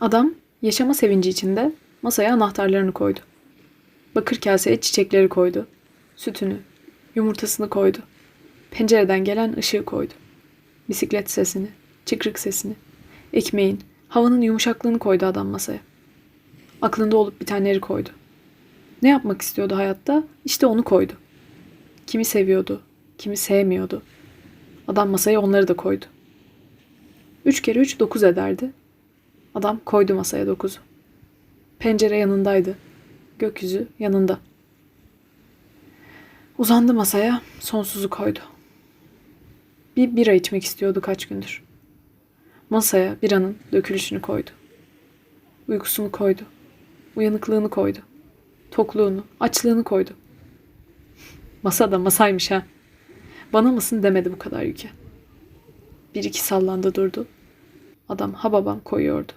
Adam yaşama sevinci içinde masaya anahtarlarını koydu. Bakır kaseye çiçekleri koydu. Sütünü, yumurtasını koydu. Pencereden gelen ışığı koydu. Bisiklet sesini, çıkrık sesini, ekmeğin, havanın yumuşaklığını koydu adam masaya. Aklında olup bitenleri koydu. Ne yapmak istiyordu hayatta? İşte onu koydu. Kimi seviyordu, kimi sevmiyordu. Adam masaya onları da koydu. Üç kere üç dokuz ederdi. Adam koydu masaya dokuzu. Pencere yanındaydı. Gökyüzü yanında. Uzandı masaya, sonsuzu koydu. Bir bira içmek istiyordu kaç gündür. Masaya biranın dökülüşünü koydu. Uykusunu koydu. Uyanıklığını koydu. Tokluğunu, açlığını koydu. Masa da masaymış ha. Bana mısın demedi bu kadar yüke. Bir iki sallandı durdu. Adam ha babam koyuyordu.